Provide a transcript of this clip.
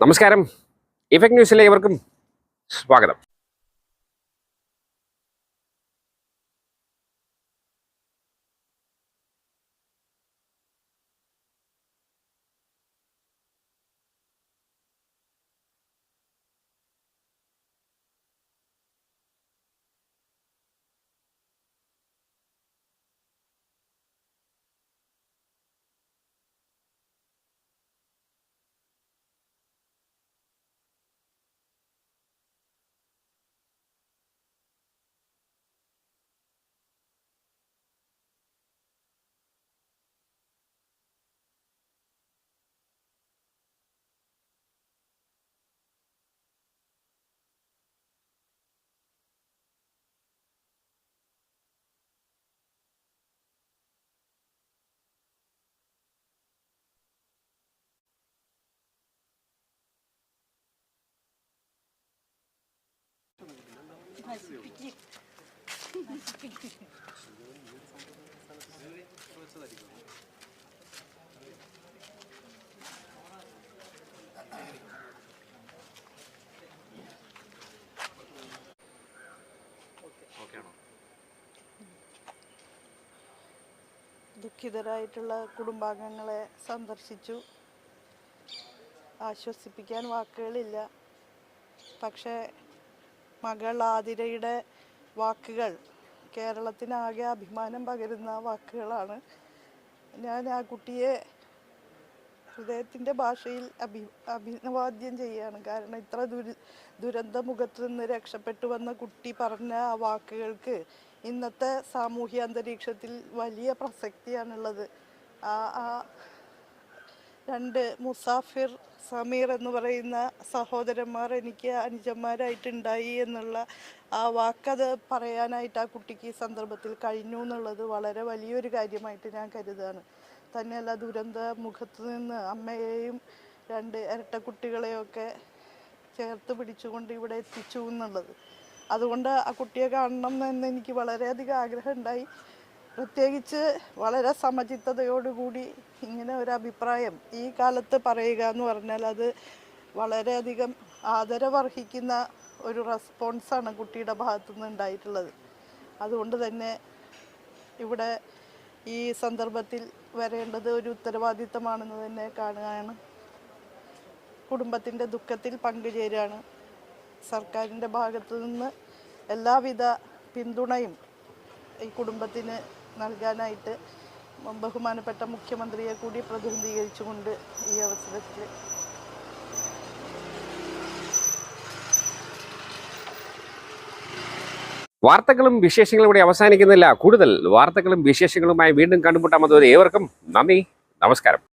നമസ്കാരം. ഇഫക്ട് ന്യൂസിലെ ഇവർക്കും സ്വാഗതം. ദുഃഖിതരായിട്ടുള്ള കുടുംബാംഗങ്ങളെ സന്ദർശിച്ചു. ആശ്വസിപ്പിക്കാൻ വാക്കുകളില്ല. പക്ഷേ മകൾ ആതിരയുടെ വാക്കുകൾ. കേരളത്തിനാകെ അഭിമാനം പകരുന്ന വാക്കുകളാണ് ഞാൻ ആ കുട്ടിയെ ഹൃദയത്തിന്റെ ഭാഷയിൽ അഭി അഭിനവാദ്യം ചെയ്യുകയാണ്. കാരണം ഇത്ര ദുരി ദുരന്ത മുഖത്ത് നിന്ന് രക്ഷപ്പെട്ടു വന്ന കുട്ടി പറഞ്ഞ ആ വാക്കുകൾക്ക് ഇന്നത്തെ സാമൂഹ്യ അന്തരീക്ഷത്തിൽ വലിയ പ്രസക്തിയാണുള്ളത്. ആ ആ രണ്ട് മുസാഫിർ സമീർ എന്ന് പറയുന്ന സഹോദരന്മാർ എനിക്ക് അനുജന്മാരായിട്ടുണ്ടായി എന്നുള്ള ആ വാക്കത് പറയാനായിട്ട് ആ കുട്ടിക്ക് ഈ സന്ദർഭത്തിൽ കഴിഞ്ഞു എന്നുള്ളത് വളരെ വലിയൊരു കാര്യമായിട്ട് ഞാൻ കരുതാണ്. തന്നെയല്ല ദുരന്ത മുഖത്ത് നിന്ന് അമ്മയെയും രണ്ട് ഇരട്ട കുട്ടികളെയൊക്കെ ചേർത്ത് പിടിച്ചുകൊണ്ട് ഇവിടെ എത്തിച്ചു എന്നുള്ളത്. അതുകൊണ്ട് ആ കുട്ടിയെ കാണണം എന്ന് എനിക്ക് വളരെയധികം ആഗ്രഹമുണ്ടായി പ്രത്യേകിച്ച് വളരെ സമചിത്തതയോടുകൂടി ഇങ്ങനെ ഒരു അഭിപ്രായം ഈ കാലത്ത് പറയുക എന്ന് പറഞ്ഞാൽ അത് വളരെയധികം ആദരവർഹിക്കുന്ന ഒരു റെസ്പോൺസാണ് കുട്ടിയുടെ ഭാഗത്തുനിന്ന് ഉണ്ടായിട്ടുള്ളത്. അതുകൊണ്ട് തന്നെ ഇവിടെ ഈ സന്ദർഭത്തിൽ വരേണ്ടത് ഒരു ഉത്തരവാദിത്തമാണെന്ന് തന്നെ കാണുകയാണ്. കുടുംബത്തിന്റെ ദുഃഖത്തിൽ പങ്കുചേരുകയാണ്. സർക്കാരിന്റെ ഭാഗത്തു നിന്ന് എല്ലാവിധ പിന്തുണയും ഈ കുടുംബത്തിന് നൽകാനായിട്ട് ബഹുമാനപ്പെട്ട മുഖ്യമന്ത്രിയെ കൂടി പ്രതിനിധീകരിച്ചുകൊണ്ട് ഈ അവസരത്തിൽ വാർത്തകളും വിശേഷങ്ങളും ഇവിടെ അവസാനിക്കുന്നില്ല. കൂടുതൽ വാർത്തകളും വിശേഷങ്ങളുമായി വീണ്ടും കണ്ടുമുട്ടാമത് ഏവർക്കും നന്ദി. നമസ്കാരം.